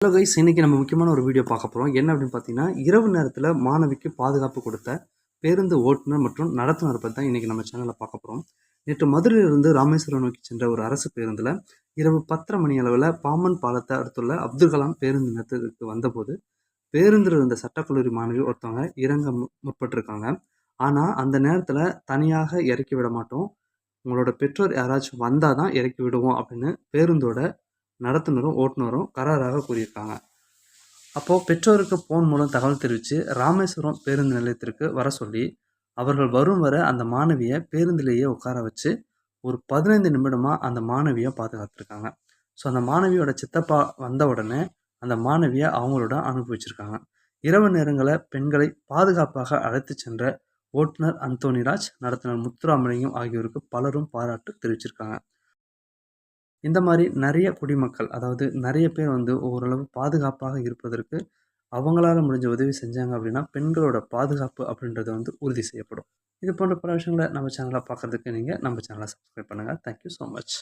Hello guys இன்னைக்கு நம்ம முக்கியமான ஒரு வீடியோ பார்க்க போகிறோம் என்ன அப்படின்னு பார்த்தீங்கன்னா இரவு நேரத்தில் மாணவிக்கு பாதுகாப்பு கொடுத்த பேருந்து ஓட்டுநர் மற்றும் நடத்துனர் பற்றி தான் இன்றைக்கி நம்ம சேனலில் பார்க்க போகிறோம் நேற்று மதுரையிலிருந்து ராமேஸ்வரம் நோக்கி சென்ற ஒரு அரசு பேருந்தில் இரவு பத்தரை மணி அளவில் பாமன் பாலத்தை அடுத்துள்ள அப்துல் கலாம் பேருந்து நிறுத்தத்துக்கு வந்தபோது பேருந்தில் இருந்த சட்டக்கல்லூரி மாணவி ஒருத்தவங்க இறங்க மு- முற்பட்டிருக்காங்க. ஆனால் அந்த நேரத்தில் தனியாக இறக்கி விட மாட்டோம். உங்களோட பெற்றோர் யாராச்சும் வந்தால் தான் இறக்கி விடுவோம் அப்படின்னு பேருந்தோட நடத்துனரும் ஓட்டுநரும் கராராக கூறியிருக்காங்க. அப்போது பெற்றோருக்கு ஃபோன் மூலம் தகவல் தெரிவித்து ராமேஸ்வரம் பேருந்து நிலையத்திற்கு வர சொல்லி அவர்கள் வரும் வரை அந்த மாணவியை பேருந்திலேயே உட்கார வச்சு ஒரு பதினைந்து நிமிடமாக அந்த மாணவியை பாதுகாத்துருக்காங்க ஸோ அந்த மாணவியோட சித்தப்பா வந்த உடனே அந்த மாணவியை அவங்களோட அனுபவிச்சிருக்காங்க. இரவு நேரங்களில் பெண்களை பாதுகாப்பாக அழைத்து சென்ற ஓட்டுநர் அந்தோனிராஜ் நடத்துனர் முத்துராமலிங்கம் ஆகியோருக்கு பலரும் பாராட்டு தெரிவிச்சிருக்காங்க. இந்த மாதிரி நிறைய குடிமக்கள் அதாவது நிறைய பேர் வந்து ஓரளவு பாதுகாப்பாக இருப்பதற்கு அவங்களால முடிஞ்ச உதவி செஞ்சாங்க அப்படின்னா பெண்களோட பாதுகாப்பு அப்படின்றது வந்து உறுதி செய்யப்படும். இது போன்ற பல விஷயங்களை நம்ம சேனலை பார்க்கறதுக்கு நீங்கள் நம்ம சேனலை சப்ஸ்கிரைப் பண்ணுங்கள் தேங்க்யூ ஸோ மச்